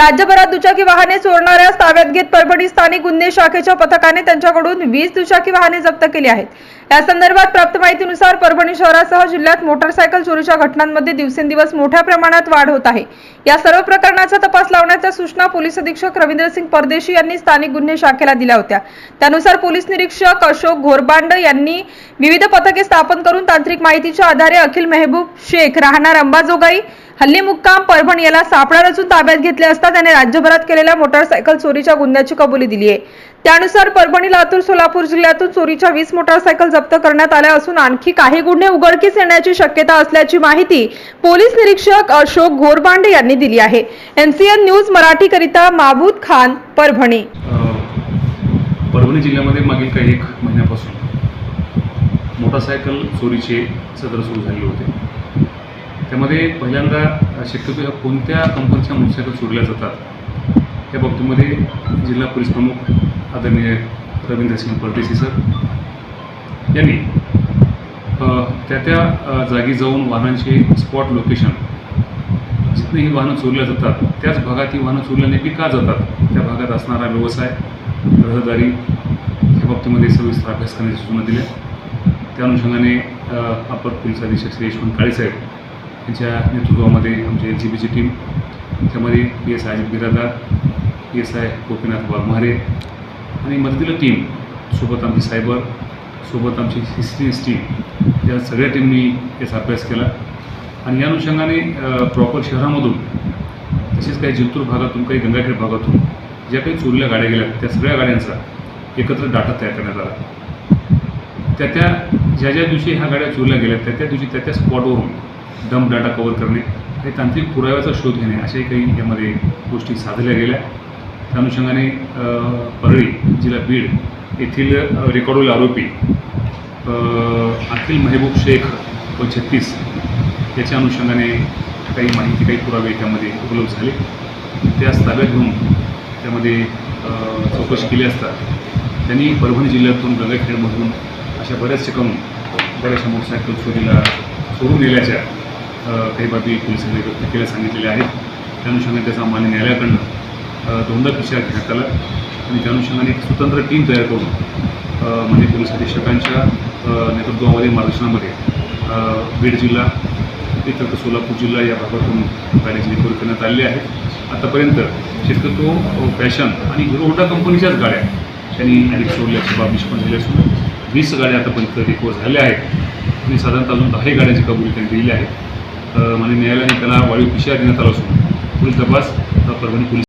राज्यभरात दुचाकी वाहने चोरणाऱ्या ताब्यात घेत परभणी स्थानिक गुन्हे शाखेच्या पथकाने त्यांच्याकडून वीस दुचाकी वाहने जप्त केली आहेत. या संदर्भात प्राप्त माहितीनुसार परभणी शहरासह जिल्ह्यात मोटारसायकल चोरीच्या घटनांमध्ये दिवसेंदिवस मोठ्या प्रमाणात वाढ होत आहे. या सर्व प्रकरणाचा तपास लावण्याच्या सूचना पोलीस अधीक्षक रवींद्रसिंग परदेशी यांनी स्थानिक गुन्हे शाखेला दिल्या होत्या. त्यानुसार पोलीस निरीक्षक अशोक घोरबांड यांनी विविध पथके स्थापन करून तांत्रिक माहितीच्या आधारे अखिल मेहबूब शेख राहणार अंबाजोगाई हल्ली मुक्काम परभणी याला सापळा रचून ताब्यात घेतले असता त्याने राज्यभरात केलेल्या मोटारसायकल चोरीच्या गुन्ह्याची कबुली दिली आहे. त्यानुसार परभणी लातूर सोलापूर जिल्ह्यातून चोरीच्या वीस मोटारसायकल जप्त करण्यात आल्या असून आणखी काही गुन्हे उघडकीस येण्याची शक्यता असल्याची माहिती पोलीस निरीक्षक अशोक घोरबांडे यांनी दिली आहे. एनसीएन न्यूज मराठीकरिता माबूद खान परभणी. परभणी जिल्ह्यामध्ये मागील काही एक महिन्यापासून मोटारसायकल चोरीचे सत्र सुरू झाले होते. त्यामध्ये पहिल्यांदा शक्यतो ह्या कोणत्या कंपनीच्या मोटरसायकल चोरल्या जातात या बाबतीमध्ये जिल्हा पोलीस प्रमुख आदरणीय रवींद्र सिंग परदेशी सर यांनी त्या त्या जागी जाऊन वाहनांचे स्पॉट लोकेशन जिथं ही वाहनं चोरल्या जातात त्याच भागात ही वाहनं चोरल्या नेमकी का जातात त्या भागात असणारा व्यवसाय रहदारी या बाबतीमध्ये सविस्तर अभ्यास करण्याची सूचना दिल्या. त्या अनुषंगाने अ, अपर पोलीस अधीक्षक श्री यशवंत काळेसाहेब यांच्या नेतृत्वामध्ये आमची एल सी बीची टीम त्यामध्ये P S I Ajit Biradar P S I Gopinath Waghmare आणि मदतीला टीम सोबत आमची सायबर सोबत आमची हिस्ट्रीज टीम या सगळ्या टीमनी याचा अभ्यास केला. आणि या अनुषंगाने प्रॉपर शहरामधून तसेच काही जिंतूर भागातून काही गंगाखेड भागातून ज्या काही चोरीला गाड्या गेल्या त्या सगळ्या गाड्यांचा एकत्र डाटा तयार करण्यात आला. त्या त्या ज्या ज्या दिवशी ह्या गाड्या चोरीला गेल्या त्या त्या दिवशी त्या त्या स्पॉटवरून डंप डाटा कव्हर करणे काही तांत्रिक पुराव्याचा शोध घेणे अशाही काही यामध्ये गोष्टी साधल्या गेल्या. त्या अनुषंगाने परळी जिल्हा बीड येथील अ, रेकॉर्डवरील आरोपी अखिल मेहबूब शेख व छत्तीस याच्या अनुषंगाने काही माहिती काही पुरावे त्यामध्ये उपलब्ध झाले. त्यास ताब्यात घेऊन त्यामध्ये चौकशी केली असता त्यांनी परभणी जिल्ह्यातून गंगाखेडमधून अशा बऱ्याच ठिकाणून बऱ्याचशा मोटरसायकल चोरीला सोडून नेल्याच्या काही बाबी पोलिसांनी व्यक्त केल्या सांगितलेल्या आहेत. त्या अनुषंगाने त्याचा मान्य न्यायालयाकडनं दोनदा पिशा घेण्यात आला आणि त्या अनुषंगाने एक स्वतंत्र टीम तयार करून म्हणजे पोलीस अधीक्षकांच्या नेतृत्वामध्ये मार्गदर्शनामध्ये बीड जिल्हा इतर सोलापूर जिल्हा या भागातून गाड्याची रिकव्हरी करण्यात आलेली आहे आतापर्यंत शक्यतो फॅशन आणि हिरो होंडा कंपनीच्याच गाड्या त्यांनी अधिक सोडल्याची बाब निष्पन्न झाली असून वीस गाड्या आतापर्यंत रिकवर झाल्या आहेत. आणि साधारणतः अजून दहाही गाड्यांची कबुली त्यांनी दिली आहे. माननीय न्यायालयाने त्याला वाढीव पिशा देण्यात आला असून. पुढील तपास परभणी पोलीस